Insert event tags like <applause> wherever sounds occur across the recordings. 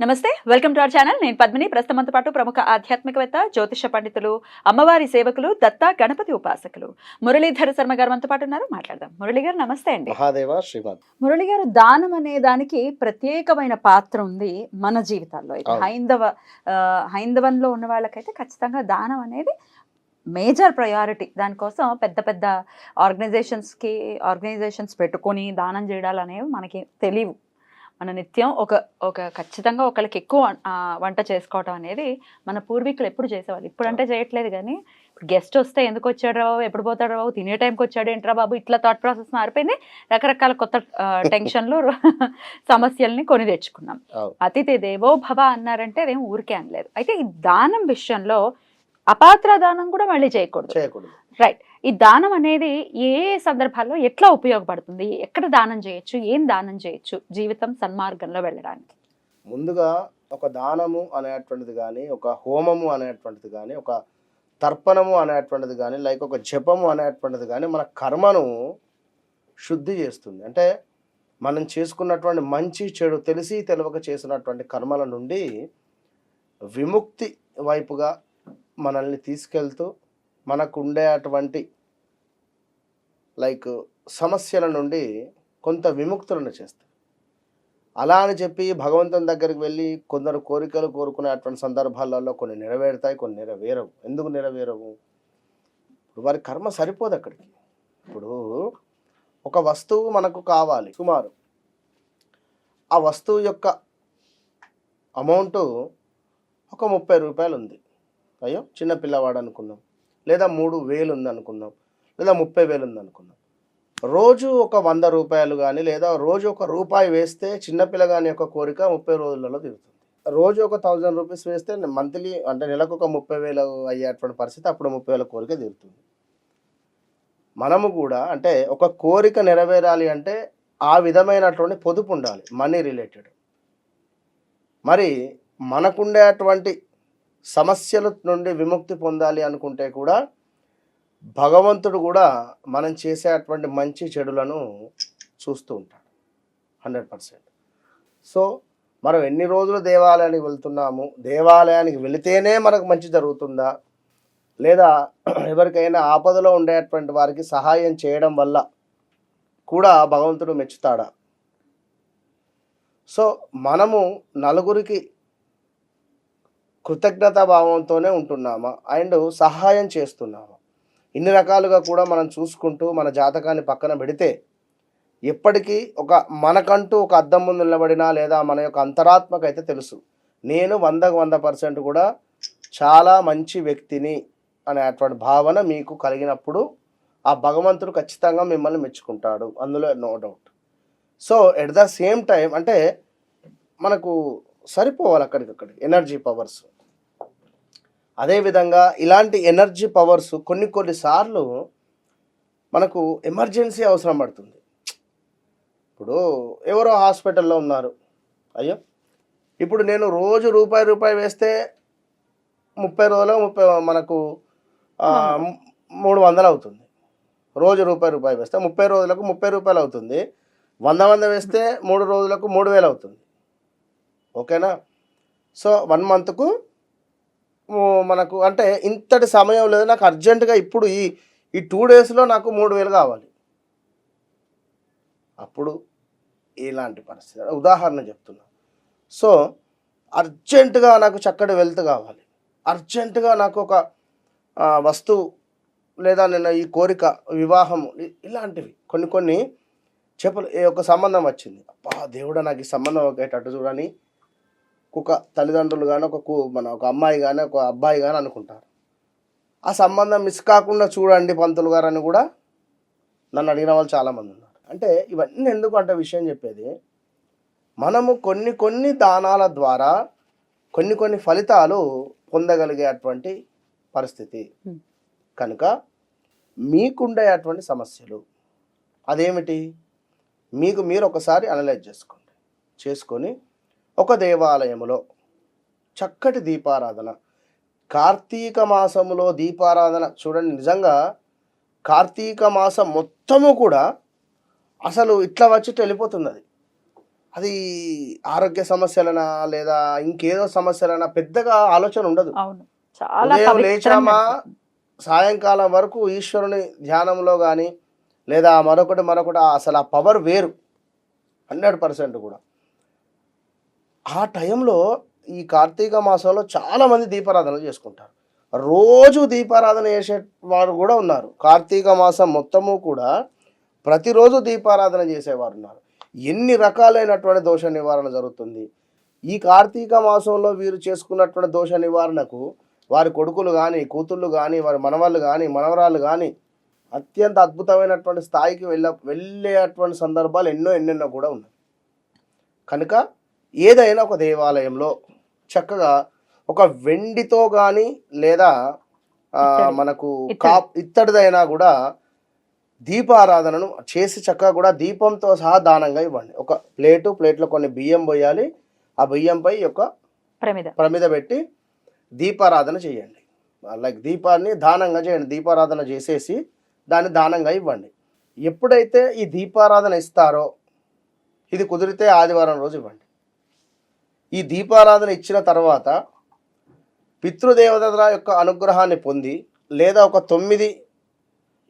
నమస్తే welcome to our channel. నేను పద్మిని. ప్రస్తుతంతో పాటు ప్రముఖ ఆధ్యాత్మికవేత్త జ్యోతిష పండితులు అమ్మవారి సేవకులు దత్తా గణపతి ఉపాసకులు మురళీధర శర్మ గారు మనతో పాటు ఉన్నారు. మాట్లాడదాం. మురళి గారు నమస్తే అండి. మహాదేవ శ్రీమద్ మురళి గారు దానం అనే దానికి ప్రత్యేకమైన పాత్ర ఉంది మన జీవితాల్లో. అయితే. హైందవ హైందవంలో ఉన్న వాళ్ళకైతే ఖచ్చితంగా దానం అనేది మేజర్ ప్రయారిటీ. దానికోసం పెద్ద పెద్ద ఆర్గనైజేషన్స్కి ఆర్గనైజేషన్స్ పెట్టుకొని దానం చేయడాలు అనేవి మనకి తెలియవు. మన నిత్యం ఒక ఒక ఖచ్చితంగా ఒకరికి ఎక్కువ వంట చేసుకోవటం అనేది మన పూర్వీకులు ఎప్పుడు చేసేవాళ్ళు. ఇప్పుడు అంటే చేయట్లేదు కానీ ఇప్పుడు గెస్ట్ వస్తే ఎందుకు వచ్చాడు బాబు ఎప్పుడు పోతాడు బాబు తినే టైంకి వచ్చాడు ఏంట్రా బాబు ఇట్లా థాట్ ప్రాసెస్ మారిపోయింది. రకరకాల కొత్త టెన్షన్లు <laughs> సమస్యల్ని కొని తెచ్చుకున్నాం. అతిథి దేవో భవ అన్నారంటే అదేం ఊరికే అనలేదు. అయితే ఈ దానం విషయంలో అపాత్ర దానం కూడా మళ్ళీ చేయకూడదు. రైట్ ఈ దానం అనేది ఏ సందర్భాల్లో ఎట్లా ఉపయోగపడుతుంది? ఎక్కడ దానం చేయొచ్చు? ఏం దానం చేయొచ్చు? జీవితం సన్మార్గంలో వెళ్ళడానికి. ముందుగా ఒక దానము అనేటువంటిది కానీ ఒక హోమము అనేటువంటిది కానీ ఒక తర్పణము అనేటువంటిది కానీ లైక్ ఒక జపము అనేటువంటిది కానీ మన కర్మను శుద్ధి చేస్తుంది. అంటే మనం చేసుకున్నటువంటి మంచి చెడు తెలిసి తెలియక చేసినటువంటి కర్మల నుండి విముక్తి వైపుగా మనల్ని తీసుకెళ్తూ మనకు ఉండేటువంటి లైక్ సమస్యల నుండి కొంత విముక్తులను చేస్తారు అలా అని చెప్పి భగవంతుని దగ్గరికి వెళ్ళి కొందరు కోరికలు కోరుకునే అటువంటి సందర్భాలలో కొన్ని నెరవేరుతాయి కొన్ని నెరవేరవు. ఎందుకు నెరవేరవు? ఇప్పుడు వారి కర్మ సరిపోదు అక్కడికి. ఇప్పుడు ఒక వస్తువు మనకు కావాలి సుమారు. ఆ వస్తువు యొక్క అమౌంట్ ఒక ముప్పై రూపాయలు ఉంది అయ్యో చిన్న పిల్లవాడు అనుకుందాం లేదా మూడు వేలు ఉంది అనుకుందాం లేదా ముప్పై వేలు ఉంది అనుకున్నాం. రోజు ఒక వంద రూపాయలు కానీ లేదా రోజు ఒక రూపాయి వేస్తే చిన్నపిల్లగాని యొక్క కోరిక ముప్పై రోజులలో తీరుతుంది. రోజు ఒక థౌజండ్ రూపీస్ వేస్తే మంత్లీ అంటే నెలకు ఒక ముప్పై వేలు అయ్యేటువంటి పరిస్థితి అప్పుడు ముప్పై వేల కోరిక తీరుతుంది. మనము కూడా అంటే ఒక కోరిక నెరవేరాలి అంటే ఆ విధమైనటువంటి పొదుపు ఉండాలి మనీ రిలేటెడ్. మరి మనకుండేటువంటి సమస్యల నుండి విముక్తి పొందాలి అనుకుంటే కూడా భగవంతుడు కూడా మనం చేసే అటువంటి మంచి చెడులను చూస్తూ ఉంటాడు. Hundred percent. సో మనం ఎన్ని రోజులు దేవాలయానికి వెళ్తున్నాము దేవాలయానికి వెళితేనే మనకు మంచి జరుగుతుందా? లేదా ఎవరికైనా ఆపదలో ఉండేటువంటి వారికి సహాయం చేయడం వల్ల కూడా భగవంతుడు మెచ్చుతాడా? సో మనము నలుగురికి కృతజ్ఞతా భావంతోనే ఉంటున్నామా? అండ్ సహాయం చేస్తున్నామా? ఇన్ని రకాలుగా కూడా మనం చూసుకుంటూ మన జాతకాన్ని పక్కన పెడితే ఎప్పటికీ ఒక మనకంటూ ఒక అద్దం ముందు నిలబడినా లేదా మన యొక్క అంతరాత్మకైతే తెలుసు. నేను వందకు వంద పర్సెంట్ కూడా చాలా మంచి వ్యక్తిని అనేటువంటి భావన మీకు కలిగినప్పుడు ఆ భగవంతుడు ఖచ్చితంగా మిమ్మల్ని మెచ్చుకుంటాడు. అందులో no doubt. So at the same time అంటే మనకు సరిపోవాలి అక్కడికక్కడికి ఎనర్జీ పవర్స్. అదేవిధంగా ఇలాంటి ఎనర్జీ పవర్స్ కొన్ని కొన్ని సార్లు మనకు ఎమర్జెన్సీ అవసరం పడుతుంది. ఇప్పుడు ఎవరో హాస్పిటల్లో ఉన్నారు. అయ్యో! ఇప్పుడు నేను రోజు రూపాయి రూపాయి వేస్తే ముప్పై రోజులు ముప్పై మనకు మూడు వందలు అవుతుంది. రోజు రూపాయి రూపాయి వేస్తే ముప్పై రోజులకు ముప్పై రూపాయలు అవుతుంది. వంద వంద వేస్తే మూడు రోజులకు మూడు వేలు అవుతుంది. ఓకేనా? సో వన్ మంత్కు మనకు అంటే ఇంతటి సమయం లేదు. నాకు అర్జెంటుగా ఇప్పుడు ఈ ఈ టూ డేస్లో నాకు మూడు వేలు కావాలి. అప్పుడు ఇలాంటి పరిస్థితి. ఉదాహరణ చెప్తున్నా. సో అర్జెంటుగా నాకు చక్కటి వెల్త్ కావాలి. అర్జెంటుగా నాకు ఒక వస్తువు లేదా నేను ఈ కోరిక వివాహం ఇలాంటివి కొన్ని కొన్ని చెప్పలు ఒక సంబంధం వచ్చింది. అబ్బా దేవుడా నాకు ఈ సంబంధం ఒకేటట్టు చూడని ఒక తల్లిదండ్రులు కానీ ఒక కూ- మన ఒక అమ్మాయి కానీ ఒక అబ్బాయి కానీ అనుకుంటారు. ఆ సంబంధం మిస్ కాకుండా చూడండి పంతులు గారు అని కూడా నన్ను అడిగిన వాళ్ళు చాలామంది ఉన్నారు. అంటే ఇవన్నీ ఎందుకు అంటే విషయం చెప్పేది మనము కొన్ని కొన్ని దానాల ద్వారా కొన్ని కొన్ని ఫలితాలు పొందగలిగేటువంటి పరిస్థితి. కనుక మీకుండేటువంటి సమస్యలు అదేమిటి? మీకు మీరు ఒకసారి అనలైజ్ చేసుకోండి. చేసుకొని ఒక దేవాలయములో చక్కటి దీపారాధన. కార్తీక మాసములో దీపారాధన చూడండి నిజంగా కార్తీక మాసం మొత్తము కూడా అసలు ఇట్లా వచ్చి వెళ్ళిపోతుంది అది అది ఆరోగ్య సమస్యలనా లేదా ఇంకేదో సమస్యలనా పెద్దగా ఆలోచన ఉండదు. ఉదయం లేచామా. సాయంకాలం వరకు ఈశ్వరుని ధ్యానంలో కానీ లేదా మరొకటి మరొకటి అసలు ఆ పవర్ వేరు. హండ్రెడ్ పర్సెంట్ కూడా. ఆ టైంలో ఈ కార్తీక మాసంలో చాలా మంది దీపారాధనలు చేసుకుంటారు. రోజు దీపారాధన చేసే వారు కూడా ఉన్నారు. కార్తీక మాసం మొత్తము కూడా ప్రతిరోజు దీపారాధన చేసేవారు ఉన్నారు. ఎన్ని రకాలైనటువంటి దోష నివారణ జరుగుతుంది? ఈ కార్తీక మాసంలో వీరు చేసుకున్నటువంటి దోష నివారణకు వారి కొడుకులు కానీ కూతుళ్ళు కానీ వారి మనవాళ్ళు కానీ మనవరాలు కానీ అత్యంత అద్భుతమైనటువంటి స్థాయికి వెళ్ళ వెళ్ళేటువంటి సందర్భాలు ఎన్నో ఎన్నెన్నో కూడా ఉన్నాయి. కనుక ఏదైనా ఒక దేవాలయంలో చక్కగా ఒక వెండితో కానీ లేదా. మనకు. కా ఇత్తడిదైనా కూడా దీపారాధనను చేసి చక్కగా కూడా దీపంతో సహా దానంగా ఇవ్వండి. ఒక ప్లేటు ప్లేట్లో కొన్ని బియ్యం పోయాలి. ఆ బియ్యంపై ఒక ప్రమిద. ప్రమిద పెట్టి దీపారాధన చేయండి. లైక్ దీపాన్ని దానంగా చేయండి. దీపారాధన చేసేసి దాన్ని దానంగా ఇవ్వండి. ఎప్పుడైతే ఈ దీపారాధన ఇస్తారో ఇది కుదిరితే ఆదివారం రోజు ఇవ్వండి. ఈ దీపారాధన ఇచ్చిన తర్వాత పితృదేవతల యొక్క అనుగ్రహాన్ని పొంది లేదా ఒక తొమ్మిది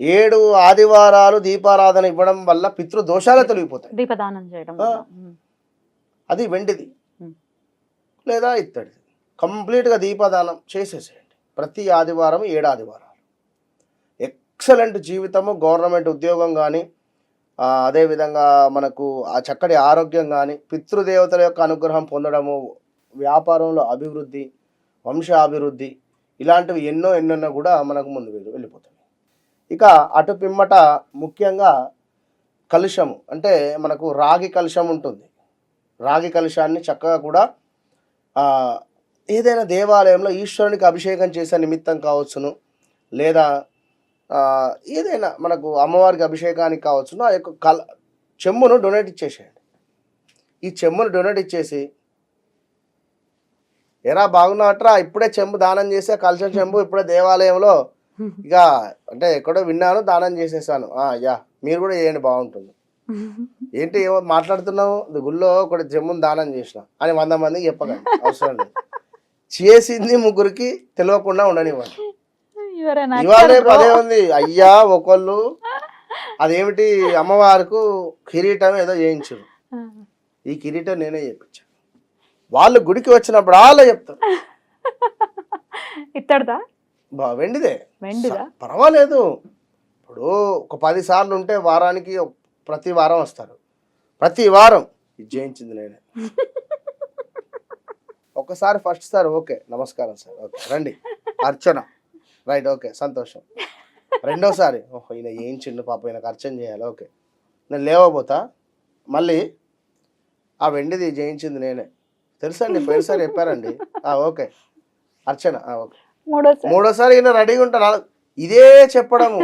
ఏడు ఆదివారాలు దీపారాధన ఇవ్వడం వల్ల పితృదోషాలే తొలగిపోతాయి. దీపదానం చేయడం. అది వెండిది. లేదా లేదా ఇత్తడిది. కంప్లీట్గా దీపదానం చేసేసేయండి. ప్రతి ఆదివారం ఏడు ఆదివారాలు. ఎక్సలెంట్ జీవితము గవర్నమెంట్ ఉద్యోగం కానీ అదేవిధంగా మనకు ఆ చక్కటి ఆరోగ్యం కానీ పితృదేవతల యొక్క అనుగ్రహం పొందడము వ్యాపారంలో అభివృద్ధి వంశాభివృద్ధి ఇలాంటివి ఎన్నో ఎన్నెన్నో కూడా మనకు ముందు వెళ్ళి- ఇక అటు పిమ్మట ముఖ్యంగా కలుషము అంటే మనకు రాగి కలుషం ఉంటుంది. రాగి కలుషాన్ని చక్కగా కూడా ఏదైనా దేవాలయంలో ఈశ్వరునికి అభిషేకం చేసే నిమిత్తం కావచ్చును లేదా ఏదైనా మనకు అమ్మవారికి అభిషేకానికి కావచ్చునో ఆ యొక్క కల చెమ్మును డొనేట్ ఇచ్చేసేయండి. ఈ చెమ్మును డొనేట్ ఇచ్చేసి ఎరా బాగున్నట్రా ఇప్పుడే చెంబు దానం చేసే కలశం చెంబు ఇప్పుడే దేవాలయంలో ఇక అంటే ఎక్కడో విన్నాను దానం చేసేసాను. యా మీరు కూడా చేయండి బాగుంటుంది. ఏంటి ఏమో మాట్లాడుతున్నావు? గుళ్ళో ఒకటి జమ్మును దానం చేసిన అని వంద మందికి చెప్పకండి అవసరం లేదు. చేసింది ముగ్గురికి తెలియకుండా ఉండనివ్వండి. ఇవాళ. అదే ఉంది. అయ్యా ఒకళ్ళు. అదేమిటి? అమ్మవారికి కిరీటం ఏదో చేయించారు. ఈ కిరీటం నేనే చేయించాను వాళ్ళు గుడికి వచ్చినప్పుడు వాళ్ళే చెప్తారు. ఇత్తడిదా? బా వెండిదే. వెండిదా? పర్వాలేదు. ఇప్పుడు ఒక పది సార్లు ఉంటే వారానికి ప్రతి వారం వస్తారు. ప్రతి వారం. ఇది చేయించింది నేనే. <laughs> ఒకసారి ఫస్ట్ సార్ ఓకే. నమస్కారం సార్. ఓకే రండి. అర్చన. రైట్ ఓకే సంతోషం. రెండోసారి ఓహో ఈయన చేయించిండు పాప ఈయనకు అర్చన చేయాలి ఓకే. నేను లేవబోతా మళ్ళీ ఆ వెండిది చేయించింది నేనే. తెలుసండి పోయినసారి చెప్పారండి. ఓకే. అర్చన ఓకే. మూడోసారి. మూడోసారి ఈయన రెడీగా ఉంటాను ఇదే చెప్పడము.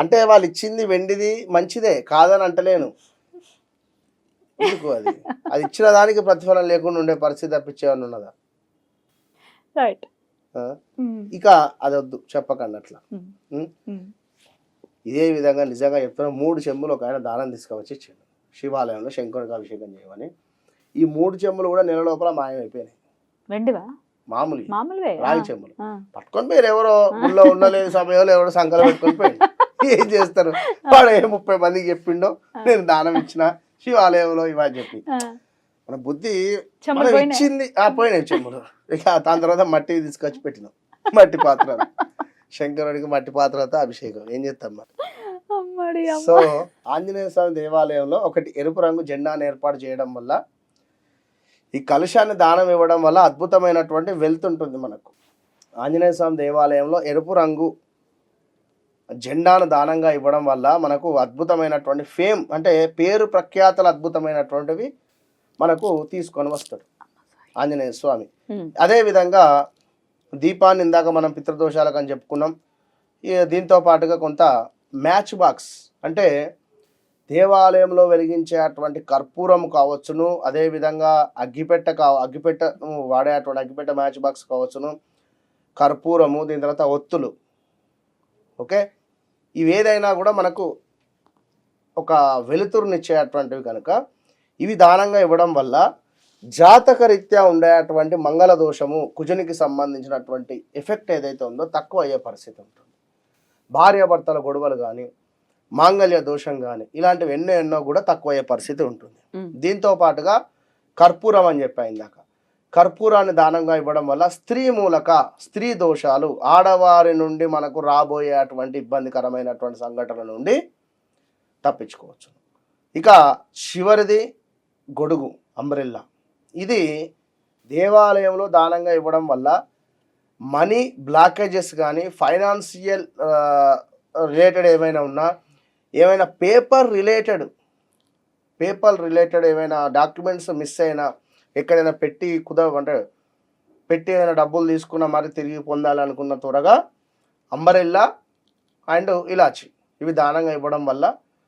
అంటే వాళ్ళు ఇచ్చింది వెండిది మంచిదే కాదని అంటలేను. ఎందుకు అది? అది ఇచ్చిన దానికి ప్రతిఫలం లేకుండా ఉండే పరిస్థితి తప్పించేవన్నీ ఉన్నదా? రైట్? ఇక అది వద్దు చెప్పకండి అట్లా? ఇదే విధంగా నిజంగా చెప్తున్నా మూడు చెంబులు ఒక ఆయన దానం తీసుకువచ్చి ఇచ్చాడు. శివాలయంలో శంకరునికి అభిషేకం చేయమని. ఈ మూడు చెంబులు కూడా నెల లోపల మాయమైపోయినాయి. వెండివా? మామూలు. రాగి చెంబులు. పట్టుకొని పోయారు ఎవరో ఊళ్ళో ఉండలేని సమయంలో ఎవరో సంకలం పెట్టుకొని పోయాడు ఏం చేస్తారు? వాడు ఏ ముప్పై మందికి చెప్పిండో నేను దానం ఇచ్చిన శివాలయంలో ఇవని చెప్పి. మన బుద్ధి మనం. ఇచ్చింది. ఆ పోయినాయి చెంబులు. ఇక దాని తర్వాత మట్టి తీసుకొచ్చి పెట్టినాం. మట్టి పాత్ర శంకరుడికి మట్టి పాత్రతో అభిషేకం. ఏం చేస్తాం. సో ఆంజనేయ స్వామి దేవాలయంలో ఒకటి ఎరుపు రంగు జెండాను ఏర్పాటు చేయడం వల్ల ఈ కలుషాన్ని దానం ఇవ్వడం వల్ల అద్భుతమైనటువంటి వెల్త్ ఉంటుంది మనకు. ఆంజనేయ స్వామి దేవాలయంలో ఎరుపు రంగు జెండాను దానంగా ఇవ్వడం వల్ల మనకు అద్భుతమైనటువంటి ఫేమ్ అంటే పేరు ప్రఖ్యాతలు అద్భుతమైనటువంటివి మనకు తీసుకొని వస్తాడు. ఆంజనేయ స్వామి. ఉమ్. అదే విధంగా దీపాన్ని ఇందాక మనం పితృదోషాలకు అని చెప్పుకున్నాం. ఈ దీంతో పాటుగా కొంత మ్యాచ్ బాక్స్ అంటే దేవాలయంలో వెలిగించేటువంటి కర్పూరం కావచ్చును అదేవిధంగా అగ్గిపెట్ట కా అగ్గిపెట్ట వాడేటువంటి అగ్గిపెట్ట మ్యాచ్ బాక్స్ కావచ్చును కర్పూరము దీని తర్వాత ఒత్తులు. ఓకే? ఇవి ఏదైనా కూడా మనకు ఒక వెలుతురునిచ్చేటువంటివి కనుక ఇవి దానంగా ఇవ్వడం వల్ల జాతక రీత్యా ఉండేటువంటి మంగళ దోషము కుజునికి సంబంధించినటువంటి ఎఫెక్ట్ ఏదైతే ఉందో తక్కువ అయ్యే పరిస్థితి ఉంటుంది. భార్యాభర్తల గొడవలు కానీ మాంగళ్య దోషం కానీ ఇలాంటివి ఎన్నో ఎన్నో కూడా తక్కువ అయ్యే పరిస్థితి ఉంటుంది. దీంతో పాటుగా కర్పూరం అని చెప్పా ఇందాక. కర్పూరాన్ని దానంగా ఇవ్వడం వల్ల స్త్రీ మూలక స్త్రీ దోషాలు ఆడవారి నుండి మనకు రాబోయేటువంటి ఇబ్బందికరమైనటువంటి సంఘటనల నుండి తప్పించుకోవచ్చు. ఇక చివరిది గొడుగు అంబ్రెల్లా. ఇది దేవాలయంలో దానంగా ఇవ్వడం వల్ల మనీ బ్లాకేజెస్ కానీ ఫైనాన్షియల్ రిలేటెడ్ ఏమైనా ఉన్నా ఏమైనా పేపర్ రిలేటెడ్ పేపర్ రిలేటెడ్ ఏమైనా డాక్యుమెంట్స్ మిస్ అయినా ఎక్కడైనా పెట్టి కుదవ అంటే పెట్టి ఏదైనా డబ్బులు తీసుకున్నా మరి తిరిగి పొందాలనుకున్న త్వరగా అంబరెల్లా అండ్ ఇలాచి ఇవి దానంగా ఇవ్వడం వల్ల